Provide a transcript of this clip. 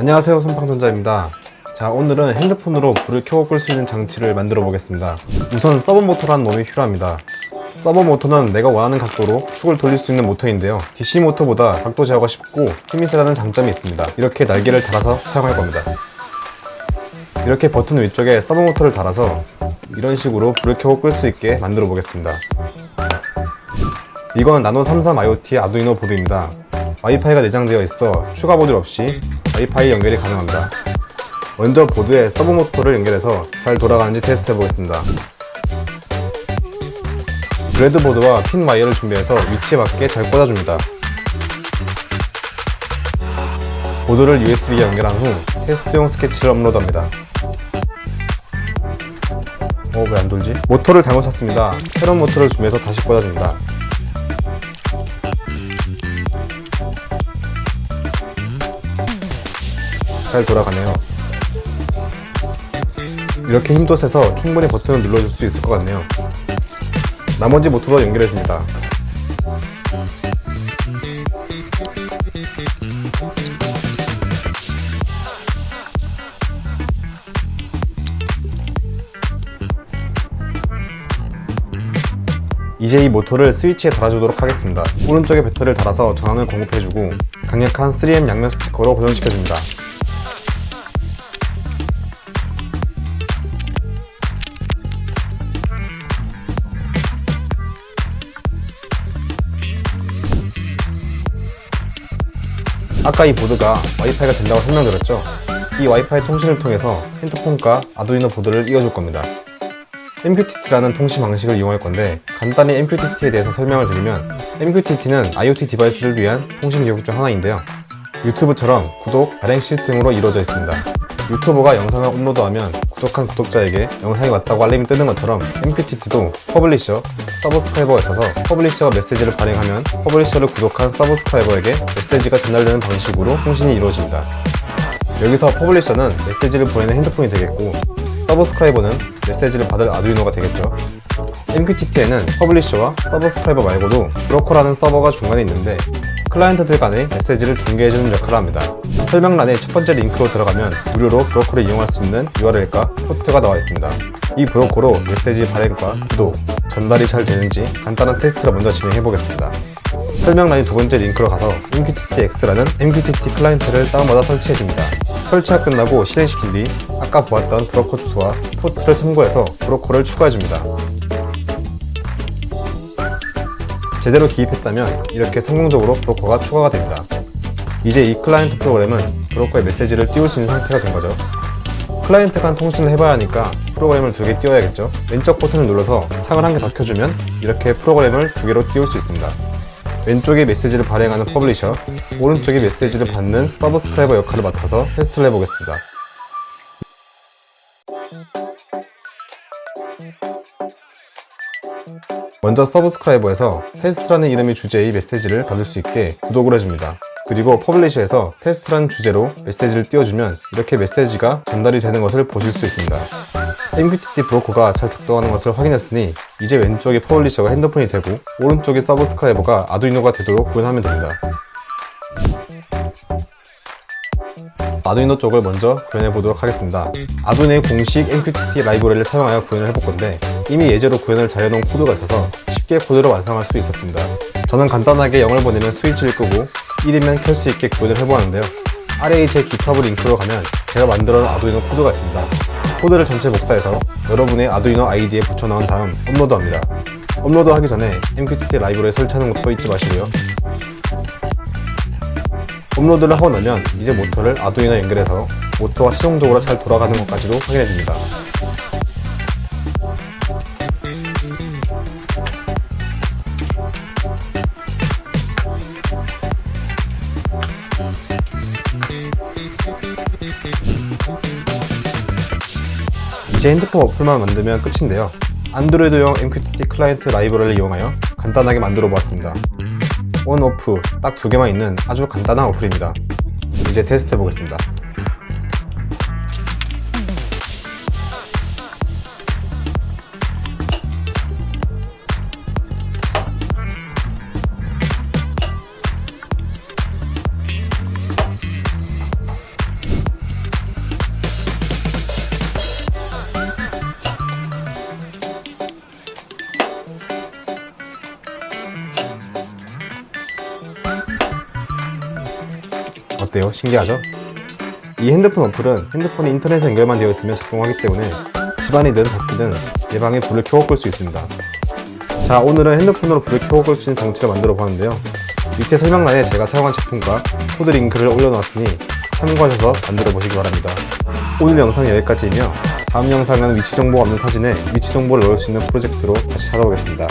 안녕하세요 손팡전자입니다. 자 오늘은 핸드폰으로 불을 켜고 끌 수 있는 장치를 만들어 보겠습니다. 우선 서버 모터라는 놈이 필요합니다. 서버 모터는 내가 원하는 각도로 축을 돌릴 수 있는 모터인데요. DC 모터보다 각도 제어가 쉽고 힘이 세다는 장점이 있습니다. 이렇게 날개를 달아서 사용할 겁니다. 이렇게 버튼 위쪽에 서버 모터를 달아서 이런 식으로 불을 켜고 끌 수 있게 만들어 보겠습니다. 이건 나노 33 IoT 아두이노 보드입니다. 와이파이가 내장되어 있어 추가 모듈 없이 와이파이 연결이 가능합니다. 먼저 보드에 서브 모터를 연결해서 잘 돌아가는지 테스트 해보겠습니다. 브레드보드와 핀 와이어를 준비해서 위치에 맞게 잘 꽂아줍니다. 보드를 USB에 연결한 후 테스트용 스케치를 업로드합니다. 어, 왜 안 돌지? 모터를 잘못 샀습니다. 새로운 모터를 준비해서 다시 꽂아줍니다. 잘 돌아가네요. 이렇게 힘도 세서 충분히 버튼을 눌러줄 수 있을 것 같네요. 나머지 모터도 연결해줍니다. 이제 이 모터를 스위치에 달아주도록 하겠습니다. 오른쪽에 배터리를 달아서 전원을 공급해주고 강력한 3M 양면 스티커로 고정시켜줍니다. 아까 이 보드가 와이파이가 된다고 설명드렸죠? 이 와이파이 통신을 통해서 핸드폰과 아두이노 보드를 이어줄 겁니다. MQTT라는 통신 방식을 이용할 건데 간단히 MQTT에 대해서 설명을 드리면 MQTT는 IoT 디바이스를 위한 통신 기록 중 하나인데요. 유튜브처럼 구독, 발행 시스템으로 이루어져 있습니다. 유튜버가 영상을 업로드하면 구독한 구독자에게 영상이 왔다고 알림이 뜨는 것처럼 MQTT도 퍼블리셔, 서브스크라이버가 있어서 퍼블리셔가 메시지를 발행하면 퍼블리셔를 구독한 서브스크라이버에게 메시지가 전달되는 방식으로 통신이 이루어집니다. 여기서 퍼블리셔는 메시지를 보내는 핸드폰이 되겠고 서브스크라이버는 메시지를 받을 아두이노가 되겠죠. MQTT에는 퍼블리셔와 서브스크라이버 말고도 브로커라는 서버가 중간에 있는데 클라이언트들 간의 메시지를 중개해주는 역할을 합니다. 설명란에 첫 번째 링크로 들어가면 무료로 브로커를 이용할 수 있는 URL과 포트가 나와 있습니다. 이 브로커로 메시지 발행과 구독, 전달이 잘 되는지 간단한 테스트를 먼저 진행해 보겠습니다. 설명란의 두 번째 링크로 가서 MQTT-X라는 MQTT 클라이언트를 다운받아 설치해 줍니다. 설치가 끝나고 실행시킨 뒤 아까 보았던 브로커 주소와 포트를 참고해서 브로커를 추가해 줍니다. 제대로 기입했다면 이렇게 성공적으로 브로커가 추가가 됩니다. 이제 이 클라이언트 프로그램은 브로커에 메시지를 띄울 수 있는 상태가 된 거죠. 클라이언트 간 통신을 해봐야 하니까 프로그램을 두 개 띄워야겠죠. 왼쪽 버튼을 눌러서 창을 한 개 더 켜주면 이렇게 프로그램을 두 개로 띄울 수 있습니다. 왼쪽에 메시지를 발행하는 퍼블리셔, 오른쪽에 메시지를 받는 서브스크라이버 역할을 맡아서 테스트를 해보겠습니다. 먼저 서브스크라이버에서 테스트라는 이름의 주제의 메시지를 받을 수 있게 구독을 해줍니다. 그리고 퍼블리셔에서 테스트라는 주제로 메시지를 띄워주면 이렇게 메시지가 전달이 되는 것을 보실 수 있습니다. MQTT 브로커가 잘 작동하는 것을 확인했으니 이제 왼쪽에 퍼블리셔가 핸드폰이 되고 오른쪽에 서브스크라이버가 아두이노가 되도록 구현하면 됩니다. 아두이노 쪽을 먼저 구현해 보도록 하겠습니다. 아두이노의 공식 MQTT 라이브러리를 사용하여 구현을 해볼 건데 이미 예제로 구현을 잘 해놓은 코드가 있어서 쉽게 코드를 완성할 수 있었습니다. 저는 간단하게 0을 보내면 스위치를 끄고 1이면 켤 수 있게 구현을 해보았는데요. 아래의 제 GitHub 링크로 가면 제가 만들어 놓은 아두이노 코드가 있습니다. 코드를 전체 복사해서 여러분의 아두이노 아이디에 붙여넣은 다음 업로드합니다. 업로드하기 전에 MQTT 라이브러리에 설치하는 것도 잊지 마시고요. 업로드를 하고 나면 이제 모터를 아두이노 연결해서 모터가 최종적으로 잘 돌아가는 것까지도 확인해 줍니다. 제 핸드폰 어플만 만들면 끝인데요. 안드로이드용 MQTT 클라이언트 라이브러리를 이용하여 간단하게 만들어 보았습니다. 온, 오프 딱 두 개만 있는 아주 간단한 어플입니다. 이제 테스트 해보겠습니다. 어때요? 신기하죠? 이 핸드폰 어플은 핸드폰이 인터넷에 연결만 되어 있으면 작동하기 때문에 집안이든 밖이든 내 방에 불을 켜고 끌 수 있습니다. 자, 오늘은 핸드폰으로 불을 켜고 끌 수 있는 장치를 만들어 보았는데요. 밑에 설명란에 제가 사용한 제품과 코드 링크를 올려놓았으니 참고하셔서 만들어 보시기 바랍니다. 오늘 영상은 여기까지이며 다음 영상은 위치 정보가 없는 사진에 위치 정보를 넣을 수 있는 프로젝트로 다시 찾아오겠습니다.